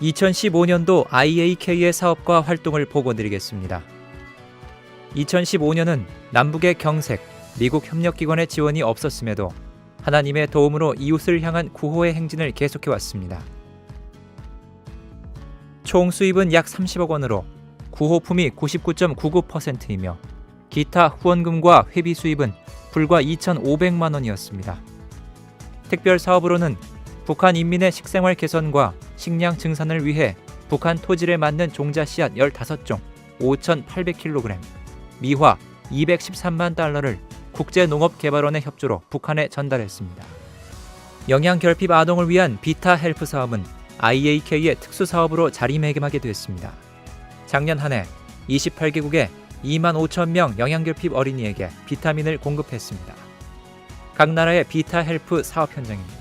2015년도 IAK의 사업과 활동을 보고드리겠습니다. 2015년은 남북의 경색, 미국 협력기관의 지원이 없었음에도 하나님의 도움으로 이웃을 향한 구호의 행진을 계속해왔습니다. 총 수입은 약 30억 원으로 구호품이 99.99%이며 기타 후원금과 회비 수입은 불과 2,500만 원이었습니다. 특별 사업으로는 북한 인민의 식생활 개선과 식량 증산을 위해 북한 토질에 맞는 종자 씨앗 15종 5,800kg, 미화 213만 달러를 국제농업개발원의 협조로 북한에 전달했습니다. 영양 결핍 아동을 위한 비타 헬프 사업은 IAK의 특수 사업으로 자리매김하게 됐습니다. 작년 한 해 28개국에 2만 5천 명 영양 결핍 어린이에게 비타민을 공급했습니다. 각 나라의 비타 헬프 사업 현장입니다.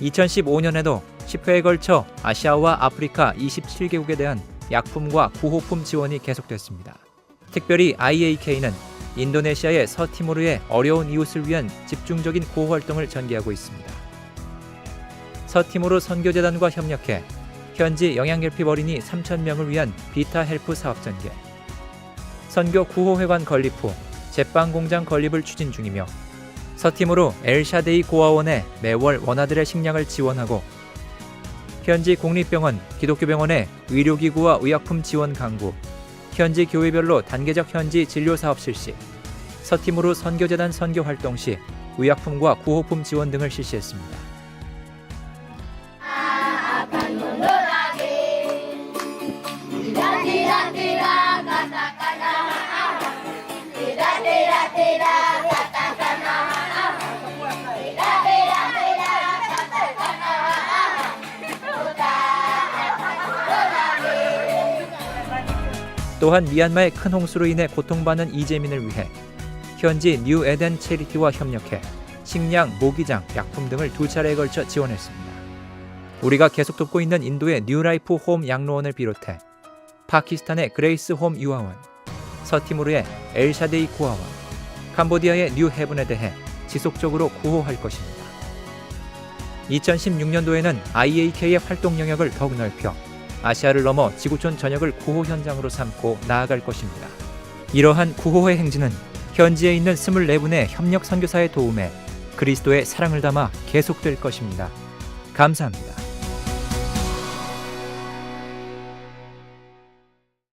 (2015년에도) 10회에 걸쳐 아시아와 아프리카 27개국에 대한 약품과 구호품 지원이 계속됐습니다. 특별히 IAK는 인도네시아의 서티모르의 어려운 이웃을 위한 집중적인 구호 활동을 전개하고 있습니다. 서티모르 선교재단과 협력해 현지 영양결핍 어린이 3,000명을 위한 비타 헬프 사업 전개, 선교 구호회관 건립 후 제빵 공장 건립을 추진 중이며 서팀으로 엘샤데이 고아원에 매월 원아들의 식량을 지원하고 현지 공립병원, 기독교병원의 의료기구와 의약품 지원 강구, 현지 교회별로 단계적 현지 진료 사업 실시, 서팀으로 선교재단 선교 활동 시 의약품과 구호품 지원 등을 실시했습니다. 또한 미얀마의 큰 홍수로 인해 고통받는 이재민을 위해 현지 뉴 에덴 체리티와 협력해 식량, 모기장, 약품 등을 두 차례에 걸쳐 지원했습니다. 우리가 계속 돕고 있는 인도의 뉴라이프 홈 양로원을 비롯해 파키스탄의 그레이스 홈 유아원, 서티모르의 엘샤데이 고아원, 캄보디아의 뉴 헤븐에 대해 지속적으로 구호할 것입니다. 2016년도에는 IAK의 활동 영역을 더욱 넓혀 아시아를 넘어 지구촌 전역을 구호 현장으로 삼고 나아갈 것입니다. 이러한 구호의 행진은 현지에 있는 24분의 협력 선교사의 도움에 그리스도의 사랑을 담아 계속될 것입니다. 감사합니다.